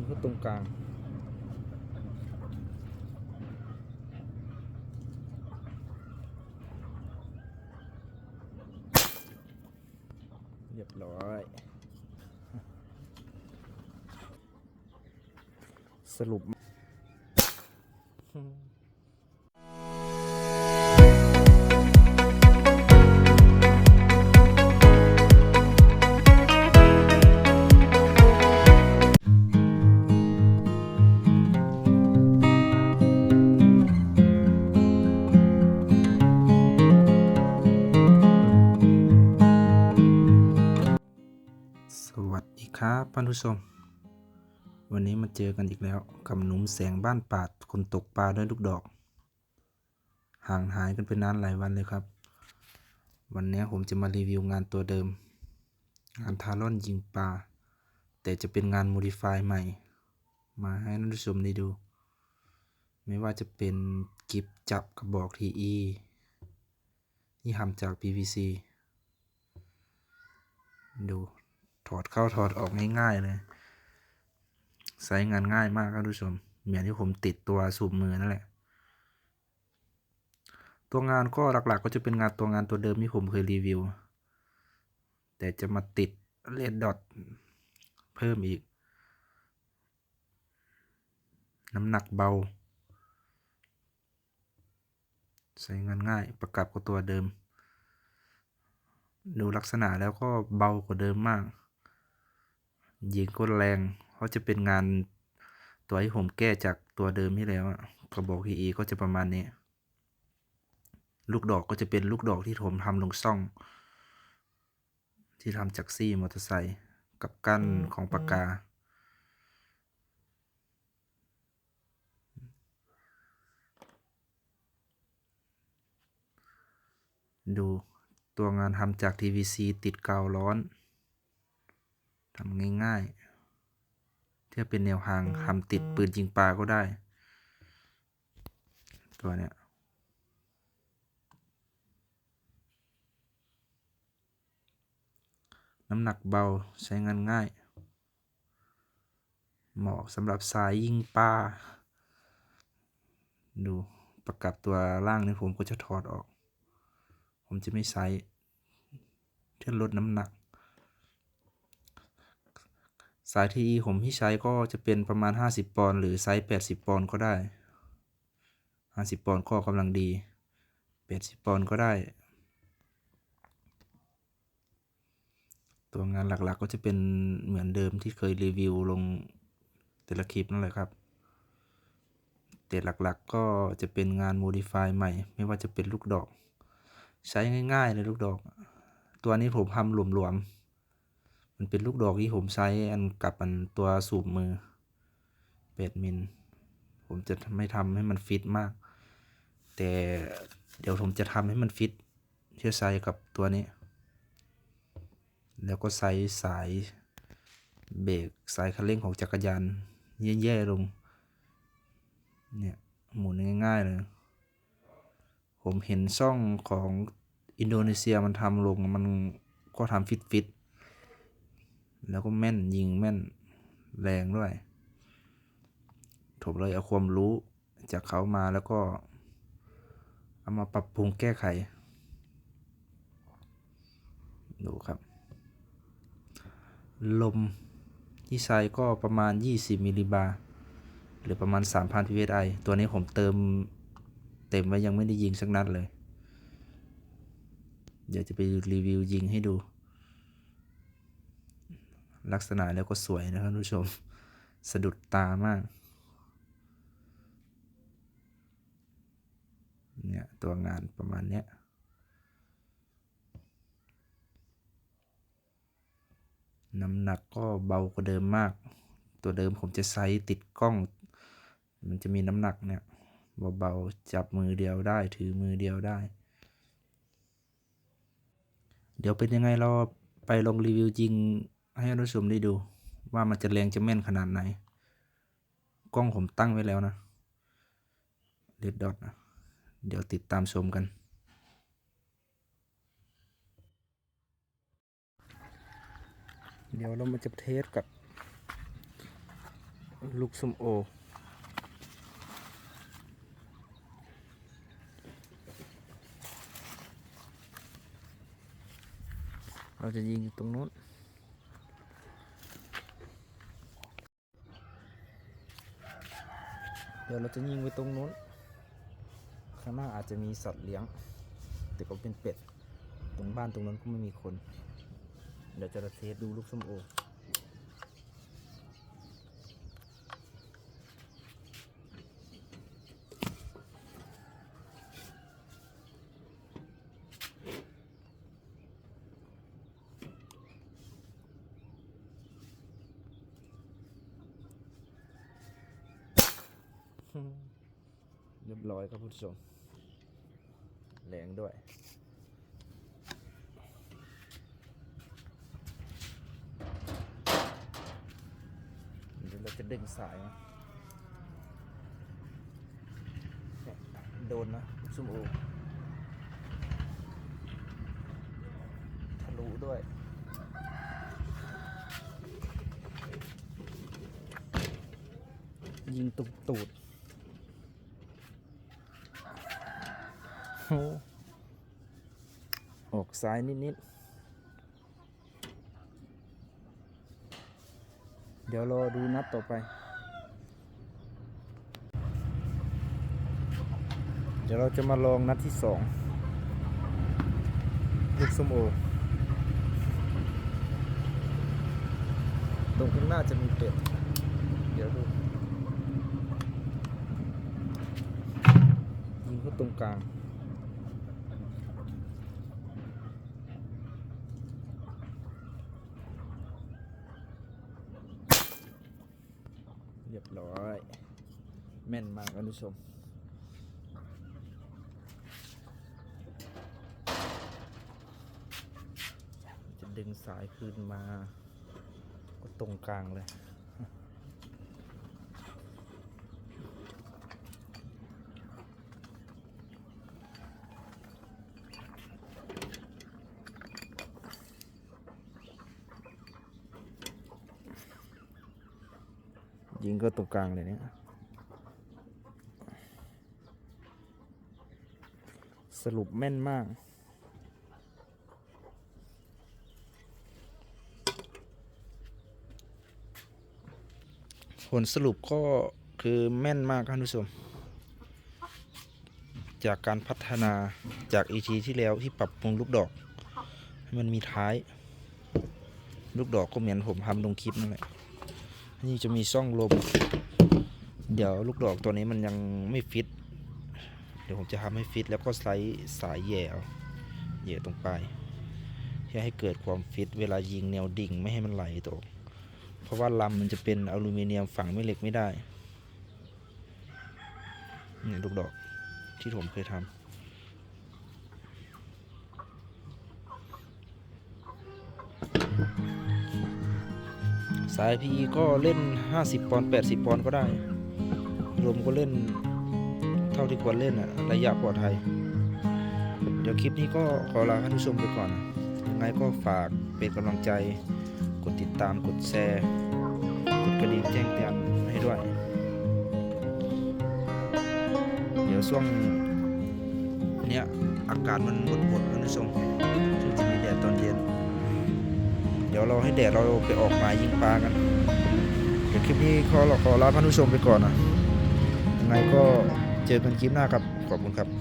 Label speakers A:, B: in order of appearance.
A: งเข้าตรงกลางเรียบร้อย สรุป ครับท่านผู้ชม วันนี้มาเจอกันอีกแล้ว กับหนุ่มแสงบ้านปาดคนตกปลาด้วยลูกดอก ห่างหายกันไปนานหลายวันเลยครับ วันนี้ผมจะมารีวิวงานตัวเดิม งานทารอนยิงปลา แต่จะเป็นงานโมดิฟายใหม่ มาให้ท่านผู้ชมได้ดู ไม่ว่าจะเป็นกิบจับกระบอกทีอีที่ทำจาก PVC ดู ถอดเข้าถอดออกง่ายๆเลยใช้งานง่ายมากครับทุกชม เหมือนที่ผมติดตัวสูบมือนั่นแหละ ตัวงานก็หลักๆก็จะเป็นงานตัวงานตัวเดิมที่ผมเคยรีวิว แต่จะมาติดเลดดอทเพิ่มอีก น้ำหนักเบา ใช้งานง่ายประกับกับตัวเดิม ดูลักษณะแล้วก็เบากว่าเดิมมาก ยิงก็แรงเพราะจะเป็นงานตัวที่ผมแก้จากตัวเดิมที่แล้วอะกระบอก PE ก็จะประมาณนี้ ลูกดอกก็จะเป็นลูกดอกที่ผมทำลงซ่อง ที่ทำจากซี่มอเตอร์ไซค์กับกั้นของปากกา ดูตัวงานทำจาก TVC ติดกาวร้อน ทำง่ายๆถ้าเป็นแนวทางทำติดปืนยิงปลาก็ได้ ตัวเนี้ยน้ำหนักเบาใช้งานง่าย เหมาะสำหรับสายยิงปลา ดูประกับตัวล่างนี่ผมก็จะถอดออก ผมจะไม่ใช้เพื่อลดน้ำหนัก สายทีผมที่ใช้ก็จะเป็นประมาณ 50 ปอนด์หรือไซส์ 80 ปอนด์ก็ได้ 50 ปอนด์ก็กำลังดี 80 ปอนด์ก็ได้ ตัวงานหลักๆก็จะเป็นเหมือนเดิมที่เคยรีวิวลงแต่ละคลิปนั่นแหละครับ แต่หลักๆก็จะเป็นงานโมดิฟายใหม่ ไม่ว่าจะเป็นลูกดอก ใช้ง่ายๆเลยลูกดอก ตัวนี้ผมทำหลวมๆ มันเป็นลูกดอกที่ผมใช้อันกับอันตัวสูบมือ8มิลผมจะไม่ทำให้มันฟิตมาก แต่เดี๋ยวผมจะทำให้มันฟิตเชื่อไซกับตัวนี้ แล้วก็ใส่สายเบรกสายคันเร่งของจักรยานแย่ๆลง เนี่ย หมุนง่ายๆเลย ผมเห็นช่องของอินโดนีเซียมันทำลงมันก็ทำฟิตฟิตๆ แล้วก็แม่นยิงแม่นแรงด้วยผมเลยเอาความรู้จากเขามาแล้วก็ เอามาปรับปรุงแก้ไข ดูครับ ลมที่ใช้ก็ประมาณ 20 มิลลิบาร์หรือประมาณ 3,000 psi ตัวนี้ผมเติมเต็มไว้ยังไม่ได้ยิงสักนัดเลย เดี๋ยวจะไปรีวิวยิงให้ดู ลักษณะแล้วก็สวยนะครับทุกผู้ชม สะดุดตามาก เนี่ย ตัวงานประมาณเนี้ยน้ำหนักก็เบากว่าเดิมมาก ตัวเดิมผมจะใช้ติดกล้อง มันจะมีน้ำหนักเนี่ยเบาๆจับมือเดียวได้ ถือมือเดียวได้ เดี๋ยวเป็นยังไงเราไปลงรีวิวจริง ให้ท่านผู้ชมได้ดูว่ามันจะแรงจะแม่นขนาดไหน กล้องผมตั้งไว้แล้วนะเ d ดดอทนะเดี๋ยวติดตามชมกัน เดี๋ยวเรามาจะเทสกับ ลูกสมโอ เราจะยิงตรงนู้น ดี๋ยวเราจะยิงไปตรงนู้น ข้างหน้าอาจจะมีสัตว์เลี้ยง แต่ก็เป็นเป็ด ตรงบ้านตรงนั้นก็ไม่มีคน เดี๋ยวจะเทสดูลูกส้มโอ เรียบร้อยครับผู้ชมแรงด้วย เดี๋ยวเราจะดึงสายนะโดนนะลูกซุ่มโอทะลุด้วย ยิงตุกตูด อออกซ้ายนิดๆ เดี๋ยวรอดูนัดต่อไป เดี๋ยวเราจะมาลองนัดที่สองลูกส้มโอ ตรงข้างหน้าจะมีเป็ด เดี๋ยวดูยิงเข้าตรงกลาง รียบร้อย แม่นมากท่านผู้ชมจะดึงสายคืนมา ก็ตรงกลางเลย ยิงก็ตรงกลางเลยเนี่ยสรุปแม่นมาก ผลสรุปก็คือแม่นมากครับท่านผู้ชม จากการพัฒนาจาก ET ที่แล้วที่ปรับปรุงลูกดอกให้มันมีท้าย ลูกดอกก็เหมือนผมทำลงคลิปนั่นแหละ นี่จะมีช่องลม เดี๋ยวลูกดอกตัวนี้มันยังไม่ฟิต เดี๋ยวผมจะทำให้ฟิตแล้วก็ไซส์สายแหย่เอาแหย่ตรงปลายเพื่อให้เกิดความฟิต เวลายิงแนวดิ่งไม่ให้มันไหลตก เพราะว่าลำมันจะเป็นอลูมิเนียมฝังไม่เหล็กไม่ได้ นี่ลูกดอกที่ผมเคยทำาย PE ก็เล่น 50 ปอนด์80 ปอนด์ก็ได้ รวมก็เล่นเท่าที่ควรเล่นอะระยะปลอดภัย เดี๋ยวคลิปนี้ก็ขอลาท่านผู้ชมไปก่อน ยังไงก็ฝากเป็นกำลังใจ กดติดตามกดแชร์ กดกระดิ่งแจ้งเตือนให้ด้วย เดี๋ยวช่วงเนี้ยอากาศมันบดๆท่านผู้ชมซึ่งจะมีแดดตอนเย็น เดี๋ยวเราให้แดดเราไปออกมายิงปลากันเดี๋ยวคลิปนี้ขอขอลาท่านผู้ชมไปก่อนนะยังไงก็เจอกันคลิปหน้าครับ ขอบคุณครับ